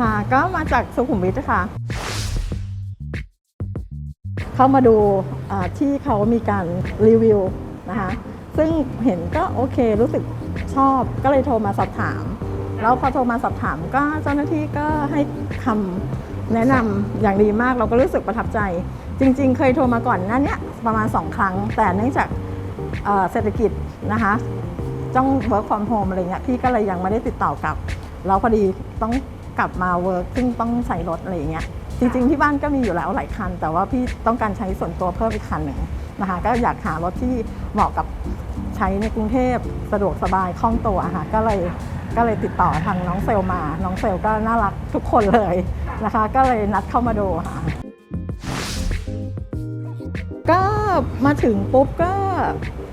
ค่ะ ก็มาจากสุขุมวิทค่ะ เข้ามาดูที่เขามีการรีวิวนะคะ ซึ่งเห็นก็โอเครู้สึกชอบก็เลยโทรมาสอบถาม แล้วพอโทรมาสอบถามก็เจ้าหน้าที่ก็ให้คำแนะนำอย่างดีมากเราก็รู้สึกประทับใจ จริง ๆ เคยโทรมาก่อนนั้นเนี้ยประมาณ 2 ครั้ง แต่เนื่องจากเอ่อเศรษฐกิจนะคะต้อง work from home อะไรเงี้ยพี่ก็เลยยังไม่ได้ติดต่อกลับ แล้วพอดีต้อง กลับมา work ซึ่งต้องใส่รถอะไรอย่างเงี้ยจริงๆที่บ้านก็มีอยู่แล้วหลายคัน แต่ว่าพี่ต้องการใช้ส่วนตัวเพิ่มอีกคันหนึ่งนะคะก็อยากหารถที่เหมาะกับใช้ในกรุงเทพสะดวกสบายคล่องตัวค่ะก็เลยก็เลยติดต่อทางน้องเซลมา น้องเซลก็น่ารักทุกคนเลยนะคะ ก็เลยนัดเข้ามาดูค่ะ ก็มาถึงปุ๊บก็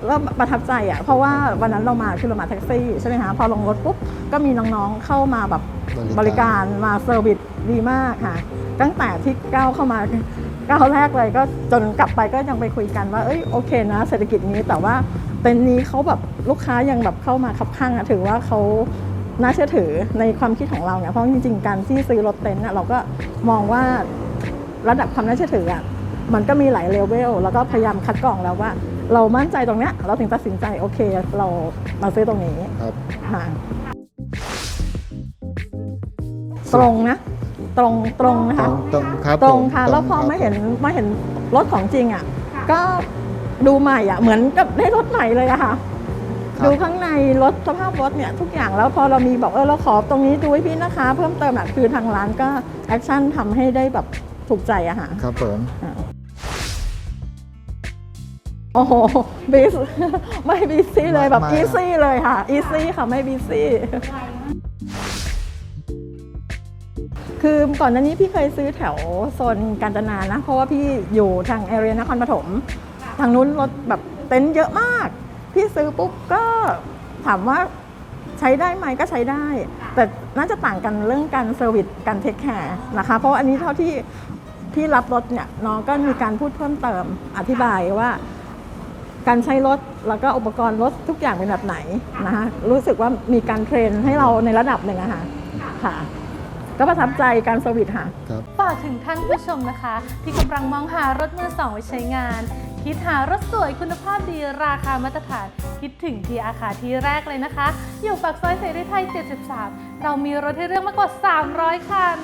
ก็ประทับใจอะเพราะว่าวันนั้นเรามาคือเรามาแท็กซี่ใช่ไหมคะพอลงรถปุ๊บก็มีน้องๆเข้ามาแบบบบริริกาการรมาเซอร์วิสดีมากค่ะ ตั้งแต่ที่ก้าวเข้ามาก้าวแรกเลยก็จนกลับไปก็ยังไปคุยกันว่าเอ้ยโอเคนะเศรษฐกิจนี้แต่ว่าเต็นท์นี้เขาแบบลูกค้ายังแบบเข้ามาคับข้างอะถือว่าเขาน่าเชื่อถือในความคิดของเราเนี่ยเพราะจริงๆการที่ซื้อรถเต็นท์อะเราก็มองว่าระดับความน่าเชื่อถืออะมันก็มีหลายเลเวลแล้วก็พยายามคัดกรองแล้วว่า เรามั่นใจตรงเนี้ยเราถึงตัดสินใจโอเค เรามาซื้อตรงนี้ครับ ค่ะตรงนะ ตรงตรงนะตรคะงตรงครับตรงผมค่ะแล้วพอรับมาเห็นมาเห็นรถของจริงอะ ก็ดูใหม่อะเหมือนกับได้รถใหม่เลยอะค่ะครับดูข้างในรถสภาพรถเนี่ยทุกอย่างแล้วพอเรามีบอกเออเราขอตรงนี้ดูให้พี่นะคะ เพิ่มเติมอะคือทางร้านก็แอคชั่นทำให้ได้แบบถูกใจอะค่ะครับผม โอ้โหบีซไม่บีซี่เลยแบบอีซี่เลยค่ะอีซี่ค่ะไม่บีซี่คือก่อนหน้านี้พี่เคยซื้อแถวโซนกาญจนานะ เพราะว่าพี่อยู่ทางแอเรียนครปฐมทางนู้นรถแบบเต็นท์เยอะมาก พี่ซื้อปุ๊บก็ถามว่าใช้ได้ไหมก็ใช้ได้ แต่น่าจะต่างกันเรื่องการเซอร์วิสการเทคแคร์นะคะ เพราะว่าอันนี้เท่าที่พี่รับรถเนี่ยน้องก็มีการพูดเพิ่มเติมอธิบายว่า การใช้รถแล้วก็อุปกรณ์รถทุกอย่างเป็นแบบไหนนะคะรู้สึกว่ามีการเทรนให้เราในระดับหนึ่งอะค่ะค่ะ ก็ประทับใจการเซอร์วิสค่ะ ครับ ฝากถึงท่านผู้ชมนะคะ ที่กำลังมองหารถมือสองไว้ใช้งาน คิดหารถสวยคุณภาพดีราคามาตรฐาน คิดถึงที่อาคาที่แรกเลยนะคะ อยู่ปากซอยเสรีไทย 73 เรามีรถให้เลือกมากกว่า 300 คัน